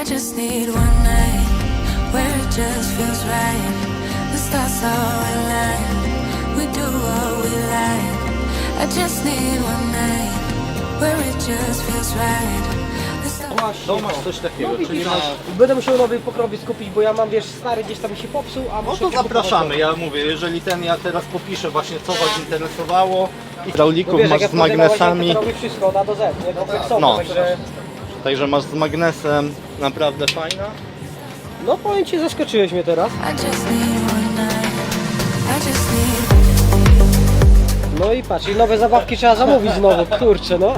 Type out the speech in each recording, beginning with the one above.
I just need one night where it just feels right. The stars are aligned. We do what we like. I just need one night where it just feels right. The stars To masz coś takiego, No czyli masz... będę musiał nowy pokrowiec kupić, bo ja mam, wiesz, stary gdzieś tam mi się popsuł, a No muszę to zapraszamy, ja mówię, jeżeli ten, ja teraz popiszę właśnie co Was interesowało. I hydraulików No wiesz, masz jak z ja na magnesami, To robię wszystko od A do Z, nie? Kompleksowo, No. także... także masz z magnesem, naprawdę fajna. No powiem Ci, zaskoczyłeś mnie teraz. No i patrz, i nowe zabawki trzeba zamówić znowu, kurczę, no.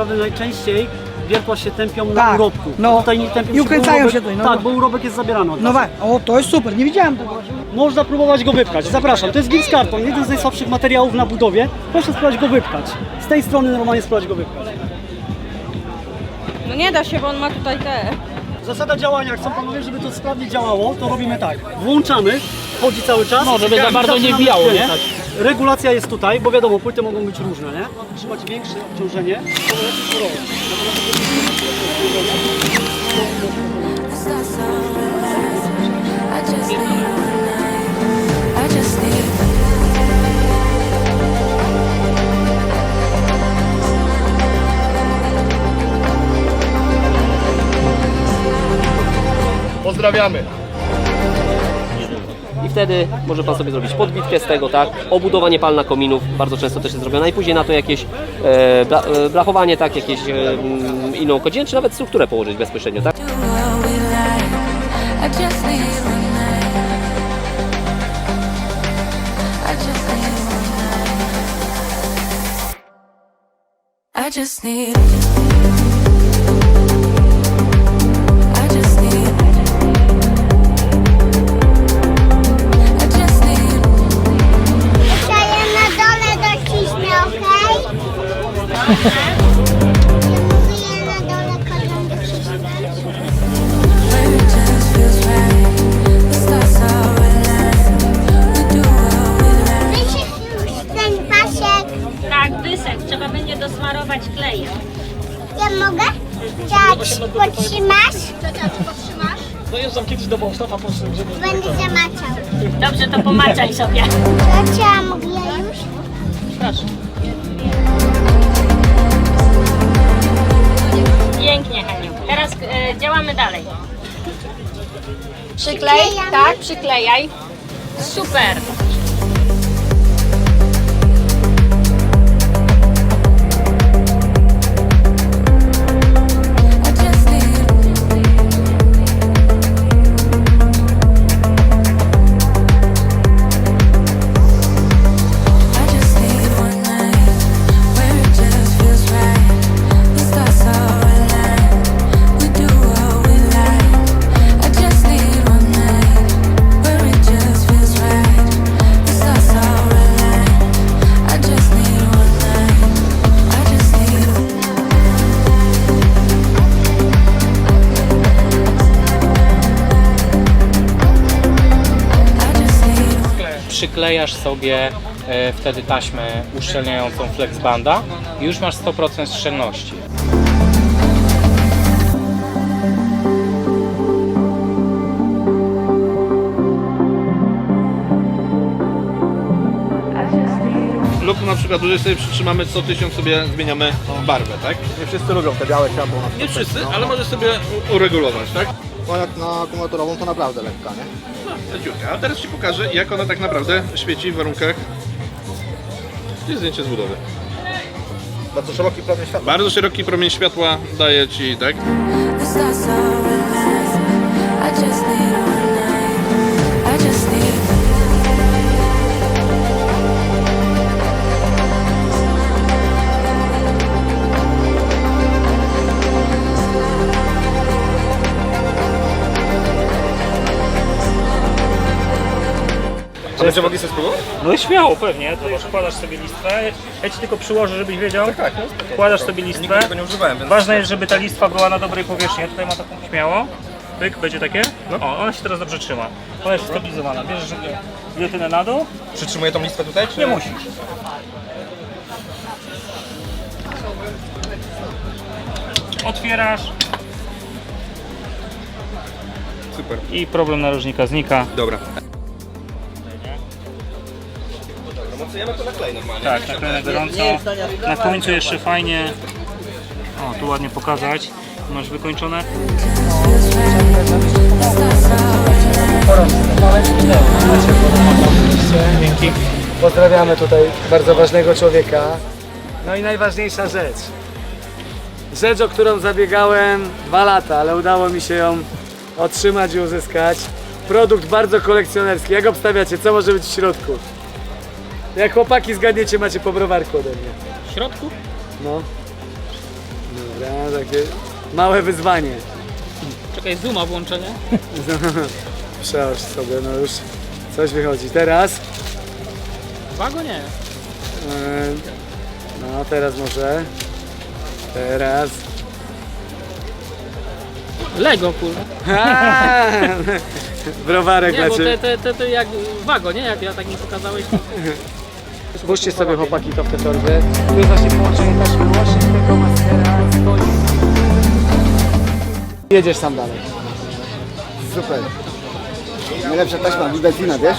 Naprawdę najczęściej wiertła się tępią na Tak, urobku. no. Tutaj nie tępią I się, ukręcają urobek, się tutaj, no. Tak, bo urobek jest zabierany od No wa- o to jest super, nie widziałem tego. Można próbować go wypchać. Zapraszam, to jest Gips Karton, jeden z najsłabszych materiałów na budowie. Proszę spróbować go wypchać. Z tej strony normalnie spróbować go wypchać. No nie da się, bo on ma tutaj te. Zasada działania, jak chcą panowie, żeby to sprawnie działało, to robimy tak. Włączamy, chodzi cały czas. No, żeby za bardzo nie wbijało, nie? Regulacja jest tutaj, bo wiadomo, płyty mogą być różne, nie? Trzymać większe obciążenie. The I wtedy może Pan sobie zrobić podbitkę z tego, tak? Obudowanie palna kominów bardzo często też jest zrobione. I później na to jakieś e, bla, e, blachowanie, tak? Jakieś e, mm, inną godzinę, czy nawet strukturę położyć bezpośrednio, tak? I just need Tak, wysek. Trzeba będzie dosmarować klejem. Ja mogę? Ciać, podtrzymasz? Dojeżdżam kiedyś do prostu, żeby... Będę zamaczał. Dobrze, to pomaczaj sobie. Ciocia, mogę ja już? Pięknie, Heniu. Teraz e, działamy dalej. Przyklej, tak, przyklejaj. Super. Przyklejasz sobie e, wtedy taśmę uszczelniającą flexbanda i już masz 100% szczelności. Lub na przykład dłużej sobie przytrzymamy co tysiąc sobie zmieniamy barwę, tak? Nie wszyscy lubią te białe światło. Nie wszyscy, ale możesz sobie uregulować, tak? No jak na akumulatorową to naprawdę lekka, nie? Leciutka. A teraz Ci pokażę jak ona tak naprawdę świeci w warunkach Gdzie jest zdjęcie z budowy. Bardzo szeroki promień światła. Bardzo szeroki promień światła daje Ci, tak? A będzie mogli sobie spróbować? No śmiało, pewnie. To już wkładasz sobie listwę. Ja ci tylko przyłożę, żebyś wiedział. Tak, no. Wkładasz sobie listwę. Nigdy tego nie używałem, więc... Ważne jest, żeby ta listwa była na dobrej powierzchni. Ja tutaj ma taką śmiało. Pyk, będzie takie. No. O, ona się teraz dobrze trzyma. Ona jest stabilizowana. Bierzesz giletynę na dół. Przytrzymuję tą listwę tutaj, czy... Nie musisz. Otwierasz Super. i problem narożnika znika. Dobra. No mocujemy to na klej normalnie. Tak, tak na gorąco. Na końcu jeszcze fajnie. O, tu ładnie pokazać. Masz wykończone. Dzięki. Pozdrawiamy tutaj bardzo ważnego człowieka. No i najważniejsza rzecz. Rzecz, o którą zabiegałem dwa lata, ale udało mi się ją otrzymać i uzyskać. Produkt bardzo kolekcjonerski. Jak obstawiacie, co może być w środku? Jak chłopaki zgadniecie, macie po browarku ode mnie. W środku? No. Dobra, takie małe wyzwanie. Czekaj, zooma włączenie. Przełóż sobie, no już coś wychodzi. Teraz. Wago nie. Yy, No, teraz może. Teraz. Lego, kurwa. A, Browarek dla Ciebie. te, te, te jak wago, nie? Jak ja tak mi pokazałeś. Spójrzcie sobie chłopaki to w te torby. Tu jest właśnie połączenie łącznik, tego. Jedziesz sam dalej. Super. Najlepsza taśma, Widelfina, wiesz?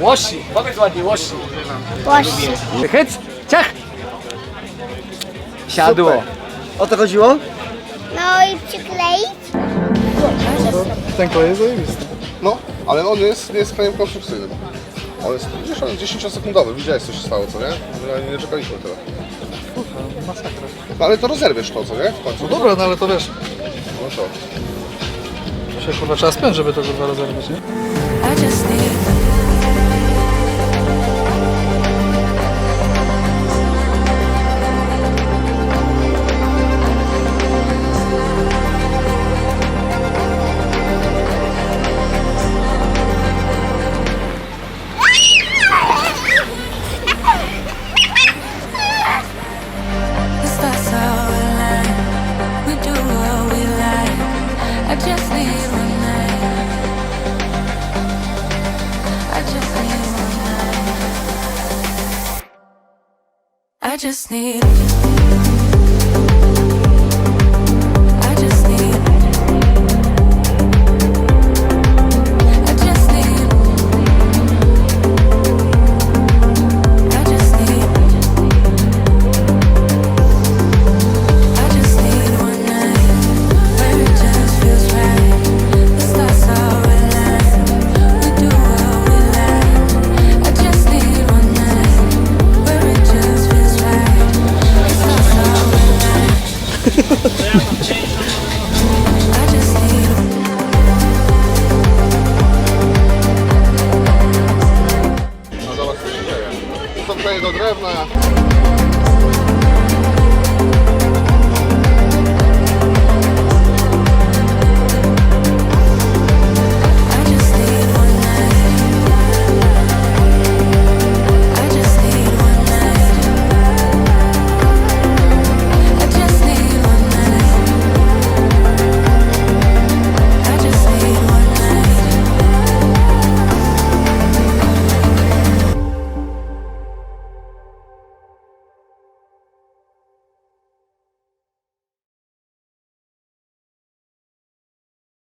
Łosi, powiedz ładnie, łosi. Łości. Hyc, ciach! Siadło. O to chodziło? No i przykleić? Ten klej jest zajebisty. No, ale on jest, nie jest klejem konstrukcyjnym. On jest, wiesz, on jest 10-sekundowy, widziałeś co się stało, co nie? Nie czekaliśmy tyle. No ale to rozerwiesz to, co nie? W końcu. No dobra, no ale to wiesz, No to. się kurwa trzeba spędzić, żeby to kurwa rozerwać, nie? I just need. Just need.